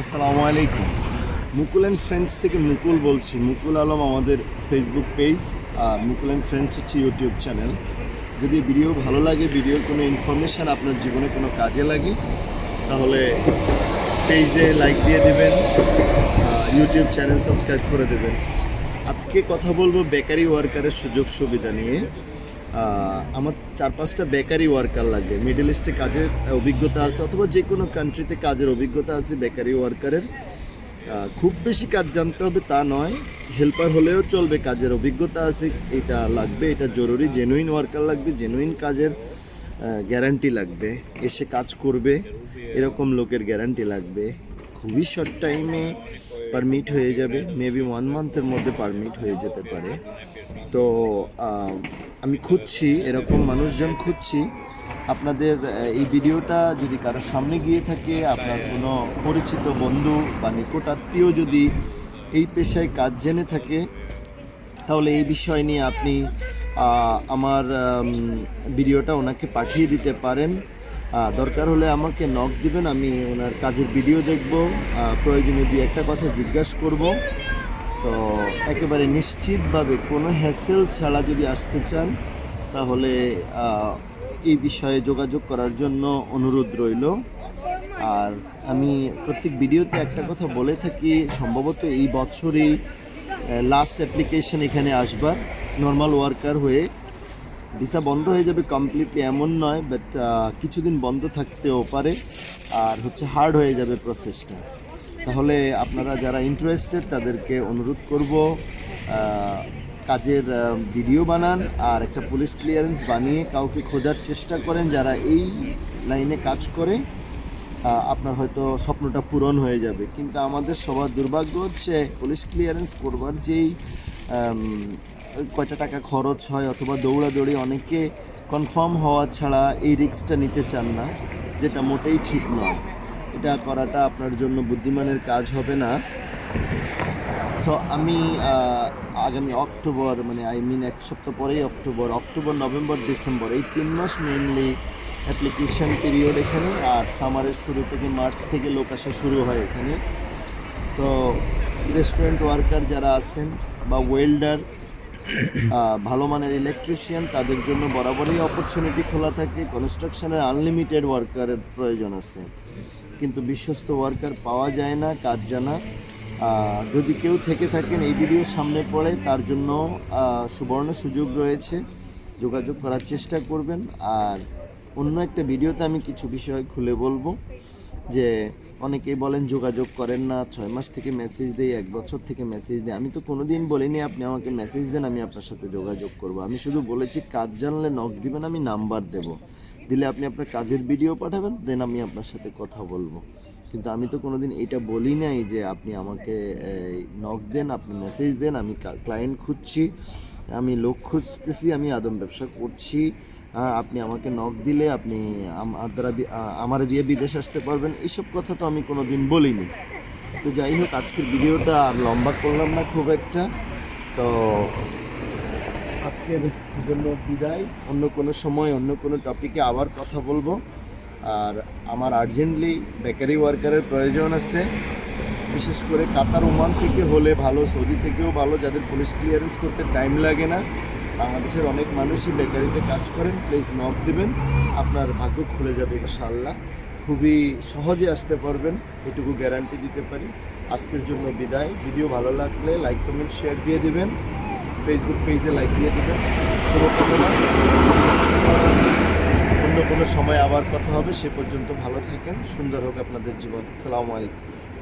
আসসালামু আলাইকুম। মুকুল and friends থেকে মুকুল বলছি। মুকুল আলম আমাদের ফেসবুক পেজ আর মুকুল অ্যান্ড ফ্রেন্ডস হচ্ছে ইউটিউব চ্যানেল যদি ভিডিও ভালো লাগে ভিডিওর কোনো ইনফরমেশান আপনার জীবনে কোনো কাজে লাগে, তাহলে পেজে লাইক দিয়ে দেবেন ইউটিউব চ্যানেল সাবস্ক্রাইব করে দেবেন। আজকে কথা বলব বেকারি ওয়ার্কারের সুযোগ সুবিধা নিয়ে। আমার চার পাঁচটা বেকারি ওয়ার্কার লাগবে। মিডল ইস্টে কাজের অভিজ্ঞতা আছে, অথবা যে কোনো কান্ট্রিতে কাজের অভিজ্ঞতা আছে, বেকারি ওয়ার্কারের খুব বেশি কাজ জানতে হবে তা নয় হেল্পার হলেও চলবে, কাজের অভিজ্ঞতা আছে, এটা লাগবে, এটা জরুরি জেনুইন ওয়ার্কার লাগবে জেনুইন কাজের গ্যারান্টি লাগবে, এসে কাজ করবে, এরকম লোকের গ্যারান্টি লাগবে। খুবই শর্ট টাইমে পারমিট হয়ে যাবে মেবি ওয়ান মান্থের মধ্যে পারমিট হয়ে যেতে পারে। তো আমি খুঁজছি, এরকম মানুষজন খুঁজছি। আপনাদের এই ভিডিওটা যদি কারও সামনে গিয়ে থাকে, আপনার কোনো পরিচিত বন্ধু বা নিকটাত্মীয় যদি এই পেশায় কাজ জেনে থাকে, তাহলে এই বিষয় নিয়ে আপনি আমার ভিডিওটা ওনাকে পাঠিয়ে দিতে পারেন। দরকার হলে আমাকে নক দিবেন, আমি ওনার কাজের ভিডিও দেখব প্রয়োজনে দুই একটা কথা জিজ্ঞাসা করব। তো একেবারে নিশ্চিতভাবে কোনো হ্যাসেল ছাড়া যদি আসতে চান, তাহলে এই বিষয়ে যোগাযোগ করার জন্য অনুরোধ রইল। আর আমি প্রত্যেক ভিডিওতে একটা কথা বলে থাকি, সম্ভবত এই বছরেই লাস্ট অ্যাপ্লিকেশন এখানে আসবার নর্মাল ওয়ার্কার হয়ে ভিসা বন্ধ হয়ে যাবে কমপ্লিটলি এমন নয় বাট কিছুদিন বন্ধ থাকতেও পারে, আর হচ্ছে হার্ড হয়ে যাবে প্রসেসটা তাহলে আপনারা যারা ইন্টারেস্টেড তাদেরকে অনুরোধ করব কাজের ভিডিও বানান, আর একটা পুলিশ ক্লিয়ারেন্স বানিয়ে কাউকে খোঁজার চেষ্টা করেন যারা এই লাইনে কাজ করে আপনার হয়তো স্বপ্নটা পূরণ হয়ে যাবে। কিন্তু আমাদের সবার দুর্ভাগ্য হচ্ছে পুলিশ ক্লিয়ারেন্স করবার যেই কয়টা টাকা খরচ হয় অথবা দৌড়াদৌড়ি অনেকে কনফার্ম হওয়া ছাড়া এই রিস্কটা নিতে চান না, যেটা মোটেই ঠিক নয়। এটা করাটা আপনার জন্য বুদ্ধিমানের কাজ হবে না। তো আমি আগামী অক্টোবর মানে আই মিন এক সপ্তাহ পরেই অক্টোবর অক্টোবর, নভেম্বর, ডিসেম্বর, এই তিন মাস মেনলি অ্যাপ্লিকেশন পিরিয়ড এখানে আর সামারের শুরু থেকে মার্চ থেকে লোক আসা শুরু হয় এখানে। তো রেস্টুরেন্ট ওয়ার্কার যারা আছেন বা ওয়েল্ডার ভালো মানের ইলেকট্রিশিয়ান তাদের জন্য বরাবরই অপরচুনিটি খোলা থাকে। কনস্ট্রাকশনের আনলিমিটেড ওয়ার্কারের প্রয়োজন আছে। কিন্তু বিশ্বস্ত ওয়ার্কার পাওয়া যায় না, কাজ জানা। যদি কেউ থেকে থাকেন, এই ভিডিও সামনে পড়ে, তার জন্য সুবর্ণ সুযোগ রয়েছে। যোগাযোগ করার চেষ্টা করবেন। আর অন্য একটা ভিডিওতে আমি কিছু বিষয় খুলে বলব, যে অনেকেই বলেন, যোগাযোগ করেন না, ছয় মাস থেকে মেসেজ দেই, এক বছর থেকে মেসেজ দেয় আমি তো কোনো দিন বলিনি, আপনি আমাকে মেসেজ দেন, আমি আপনার সাথে যোগাযোগ করব। আমি শুধু বলেছি, কাজ জানলে নক দিবেন, আমি নাম্বার দেব। দিলে আপনি আপনার কাজের ভিডিও পাঠাবেন দেন আমি আপনার সাথে কথা বলব। কিন্তু আমি তো কোনোদিন এটা বলি নাই যে, আপনি আমাকে নক দেন, আপনি মেসেজ দেন, আমি ক্লায়েন্ট খুঁজছি, আমি লোক খুঁজতেছি, আমি আদম ব্যবসা করছি। আপনি আমাকে নক দিলে আপনি আমার দ্বারা আমার দিয়ে বিদেশ আসতে পারবেন। এইসব কথা তো আমি কোনো দিন বলিনি। তো যাই হোক, আজকের ভিডিওটা আর লম্বা করলাম না, খুব একটা। তো আজকের জন্য বিদায়। অন্য কোনো সময়, অন্য কোনো টপিকে আবার কথা বলব। আর আমার আর্জেন্টলি বেকারি ওয়ার্কারের প্রয়োজন আছে। বিশেষ করে কাতার, ওমান থেকে হলে ভালো, সৌদি থেকেও ভালো। যাদের পুলিশ ক্লিয়ারেন্স করতে টাইম লাগে না বাংলাদেশের অনেক মানুষই বেকারিতে কাজ করেন প্লিজ নক দিবেন। আপনার ভাগ্য খুলে যাবে ইনশাআল্লাহ। খুবই সহজে আসতে পারবেন, এটুকু গ্যারান্টি দিতে পারি। আজকের জন্য বিদায়। ভিডিও ভালো লাগলে লাইক কমেন্ট শেয়ার দিয়ে দিবেন। ফেসবুক পেজে লাইক দিয়ে দিবেন। শুভকামনা অন্য কোনো সময় আবার কথা হবে, সে পর্যন্ত ভালো থাকেন। সুন্দর হোক আপনাদের জীবন। সালামু আলাইকুম।